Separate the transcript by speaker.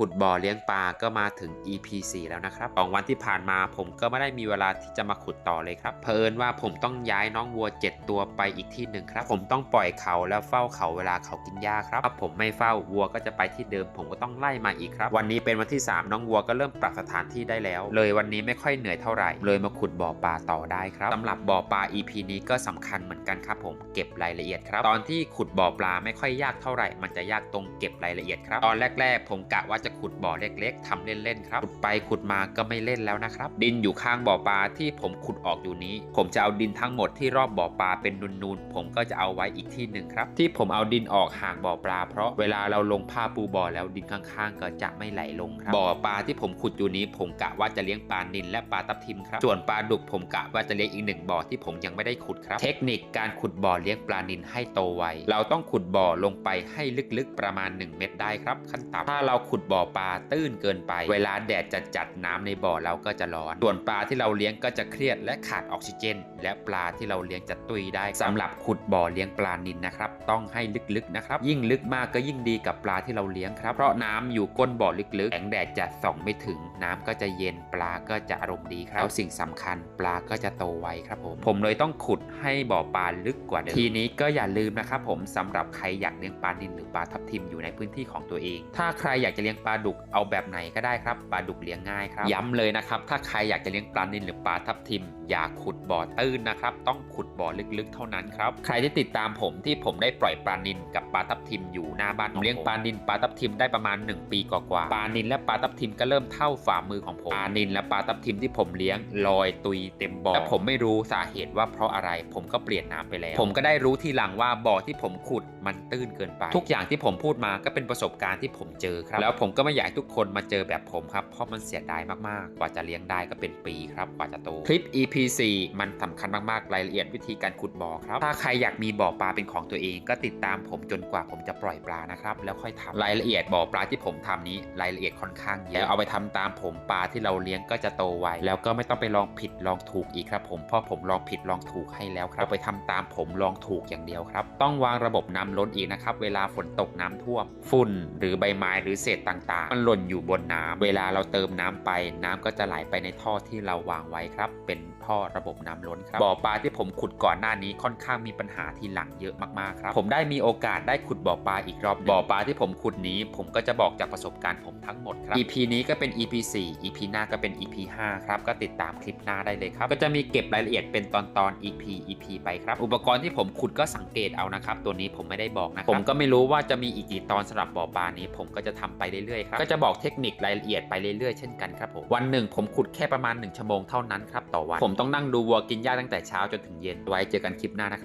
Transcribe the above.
Speaker 1: ขุดบ่อเลี้ยงปลาก็มาถึง EP 4 แล้วนะครับสองวันที่ผ่านมาผมก็ไม่ได้มีเวลาที่จะมาขุดต่อเลยครับเผอิญว่าผมต้องย้ายน้องวัว 7 ตัวไปอีกที่หนึ่งครับ ผมต้องปล่อยเขาแล้วเฝ้าเขาเวลาเขากินหญ้าครับถ้าผมไม่เฝ้าวัวก็จะไปที่เดิม ผมก็ต้องไล่มาอีกครับ วันนี้เป็นวันที่ 3 น้องวัวก็เริ่มปรับสถานที่ได้แล้ว เลยวันนี้ไม่ค่อยเหนื่อยเท่าไหร่ เลยมาขุดบ่อปลาต่อได้ครับสำหรับบ่อปลา EP นี้ก็สำคัญเหมือนกันครับผมเก็บรายละเอียดครับ ตอนที่ขุดบ่อปลาไม่ค่อยยากเท่าไหร่ มันจะยากตรงเก็บรายละเอียดครับ ตอนแรก ๆ ผมกะว่าจะขุดบ่อเล็กๆทำเล่นๆครับขุดไปขุดมาก็ไม่เล่นแล้วนะครับ ดินอยู่ข้างบ่อปลาที่ผมขุดออกอยู่นี้ ผมจะเอาดินทั้งหมดที่รอบบ่อปลาเป็นนูนๆ ผมก็จะเอาไว้อีกที่หนึ่งครับ ที่ผมเอาดินออกห่างบ่อปลา เพราะเวลาเราลงผ้าปูบ่อแล้วดินข้างๆ ก็จะไม่ไหลลงครับบ่อปลาที่ผมขุดอยู่นี้ ผมกะว่าจะเลี้ยงปลานิลและปลาทับทิมครับส่วนปลาดุกผมกะว่าจะเลี้ยงอีกหนึ่งบ่อที่ผมยังไม่ได้ขุดครับ เทคนิคการขุดบ่อเลี้ยงปลานิลให้โตไวเราต้องขุดบ่อลงไปให้ลึกๆประมาณ 1 เมตรได้ครับ ขั้นต่ำถ้าเราขุดบ่อ่อปลาตื้นเกินไป เวลาแดดจะจัดน้ำในบ่อเราก็จะร้อน ส่วนปลาที่เราเลี้ยงก็จะเครียดและขาดออกซิเจน และปลาที่เราเลี้ยงจะตุยได้สำหรับขุดบ่อเลี้ยงปลานิลนะครับ ต้องให้ลึกๆนะครับ ยิ่งลึกมากก็ยิ่งดีกับปลาที่เราเลี้ยงครับ เพราะน้ำอยู่ก้นบ่อลึกๆแสงแดดจะส่องไม่ถึง น้ำก็จะเย็นปลาก็จะอารมณ์ดีครับแล้วสิ่งสำคัญปลาก็จะโตไวครับผม ผมเลยต้องขุดให้บ่อปลาลึกกว่าเดิม ทีนี้ก็อย่าลืมนะครับผมสำหรับใครอยากเลี้ยงปลานิลหรือปลาทับทิมอยู่ในพื้นที่ของตัวเอง ถ้าใครอยากจะเลี้ยงปลาดุกเอาแบบไหนก็ได้ครับปลาดุกเลี้ยงง่ายครับ ย้ำเลยนะครับ ถ้าใครอยากจะเลี้ยงปลานิลหรือปลาทับทิม อย่าขุดบ่อตื้นนะครับ ต้องขุดบ่อลึกๆ เท่านั้นครับ ใครที่ติดตามผมที่ผมได้ปล่อยปลานิลกับปลาทับทิมอยู่หน้าบ้านผมเลี้ยงปลานิลปลาทับทิมได้ประมาณ 1 ปีกว่าๆปลานิลและปลาทับทิมก็เริ่มเท่าฝ่ามือของผมปลานิลและปลาทับทิมที่ผมเลี้ยงลอยตุยเต็มบ่อและผมไม่รู้สาเหตุว่าเพราะอะไร ผมก็เปลี่ยนน้ำไปแล้ว ผมก็ได้รู้ทีหลังว่าบ่อที่ผมขุดมันตื้นเกินไป ทุกอย่างที่ผมพูดมาก็เป็นประสบการณ์ที่ผมเจอครับ แล้วผมก็ไม่อยากทุกคนมาเจอแบบผมครับ เพราะมันเสียดายมากๆ กว่าจะเลี้ยงได้ก็เป็นปีครับกว่าจะโต คลิป EP 4มันสำคัญมากๆ รายละเอียดวิธีการขุดบ่อครับ ถ้าใครอยากมีบ่อปลาเป็นของตัวเอง ก็ติดตามผมจนกว่าผมจะปล่อยปลานะครับ แล้วค่อยทำรายละเอียดบ่อปลาที่ผมทำนี้รายละเอียดค่อนข้างเยอะแล้วเอาไปทำตามผมปลาที่เราเลี้ยงก็จะโตไวแล้วก็ไม่ต้องไปลองผิดลองถูกอีกครับผมเพราะผมลองผิดลองถูกให้แล้วครับเอาไปทำตามผมลองถูกอย่างเดียวครับ ต้องวางระบบน้ำล้นอีกนะครับเวลาฝนตกน้ำท่วมฝุ่นหรือใบไม้หรือเศษต่างๆ มันหล่นอยู่บนน้ำเวลาเราเติมน้ำไป น้ำก็จะไหลไปในท่อที่เราวางไว้ครับ เป็นท่อระบบน้ำล้นครับบ่อปลาที่ผมขุดก่อนหน้านี้ค่อนข้างมีปัญหาทีหลังเยอะมากๆครับ ผมได้มีโอกาสได้ขุดบ่อปลาอีกรอบหนึ่งบ่อปลาที่ผมขุดนี้ ผมก็จะบอกจากประสบการณ์ผมทั้งหมดครับ EP นี้ก็เป็น EP 4 EP หน้าก็เป็น EP 5ครับก็ติดตามคลิปหน้าได้เลยครับ ก็จะมีเก็บรายละเอียดเป็นตอนตอนๆ EP EP ไปครับ อุปกรณ์ที่ผมขุดก็สังเกตเอานะครับ ตัวนี้ผมไม่ได้บอกนะครับผมก็ไม่รู้ว่าจะมีอีกกี่ตอนสำหรับบ่อปลานี้ ผมก็จะทำไปเรื่อยๆครับก็จะบอกเทคนิครายละเอียดไปเรื่อยๆเช่นกันครับผมวันหนึ่งผมขุดแค่ประมาณ1ชั่วโมงเท่านั้นครับต่อวันผมต้องนั่งดูวัวกินหญ้าตั้งแต่เช้าจนถึงเย็นไว้เจอกันคลิปหน้านะครับ